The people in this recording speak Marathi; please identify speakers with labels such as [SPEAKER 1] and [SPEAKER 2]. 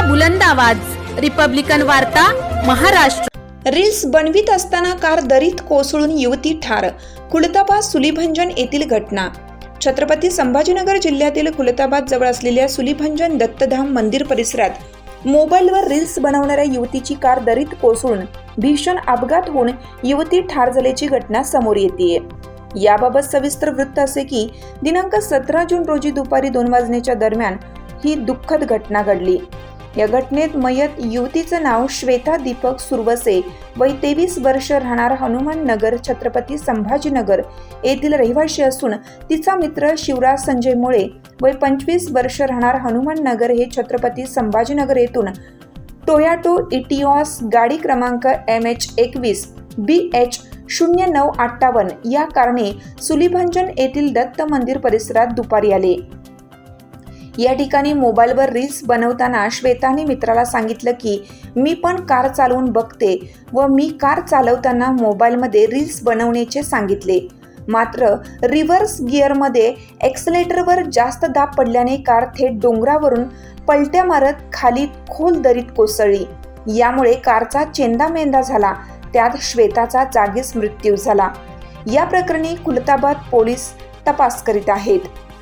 [SPEAKER 1] लोकशाहीचा बुलंद आवाज. रिपब्लिकन वार्ता महाराष्ट्र.
[SPEAKER 2] रील्स बनवित असताना कार दरीत कोसळून युवती ठार. कुलताबाद सुलीभंजन येथील घटना. छत्रपती संभाजीनगर जिल्ह्यातील कुलताबाद जवळ असलेल्या सुलीभंजन दत्तधाम मंदिर परिसरात मोबाईलवर रील्स बनवणाऱ्या युवतीची कार दरीत कोसळून भीषण अपघात होऊन युवती ठार झाल्याची घटना समोर येते याबाबत सविस्तर वृत्त असे की दिनांक सतरा जून रोजी दुपारी दोन वाजण्याच्या दरम्यान ही दुःखद घटना घडली. या घटनेत मयत युवतीचं नाव श्वेता दीपक सुरवसे वय तेवीस वर्ष राहणार हनुमान नगर छत्रपती संभाजीनगर येथील रहिवाशी असून तिचा मित्र शिवराज संजय मुळे वय पंचवीस वर्ष राहणार हनुमान नगर हे छत्रपती संभाजीनगर येथून टोयाटो इटिओस गाडी क्रमांक एम एच एकवीस बी एच शून्य नऊ अठ्ठावन्न या कारणे सुलिभंजन येथील दत्त मंदिर परिसरात दुपारी आले. या ठिकाणी मोबाईलवर रील्स बनवताना श्वेताने मित्राला सांगितलं की मी पण कार चालवून बघते व मी कार चालवताना मोबाईलमध्ये रील्स बनवण्याचे सांगितले. मात्र रिव्हर्स गिअरमध्ये एक्सलेटरवर जास्त दाब पडल्याने कार थेट डोंगरावरून पलट्या मारत खाली खोल दरीत कोसळली. यामुळे कारचा चेंदामेंदा झाला. त्यात श्वेताचा जागीच मृत्यू झाला. या प्रकरणी कुलताबाद पोलीस तपास करीत आहेत.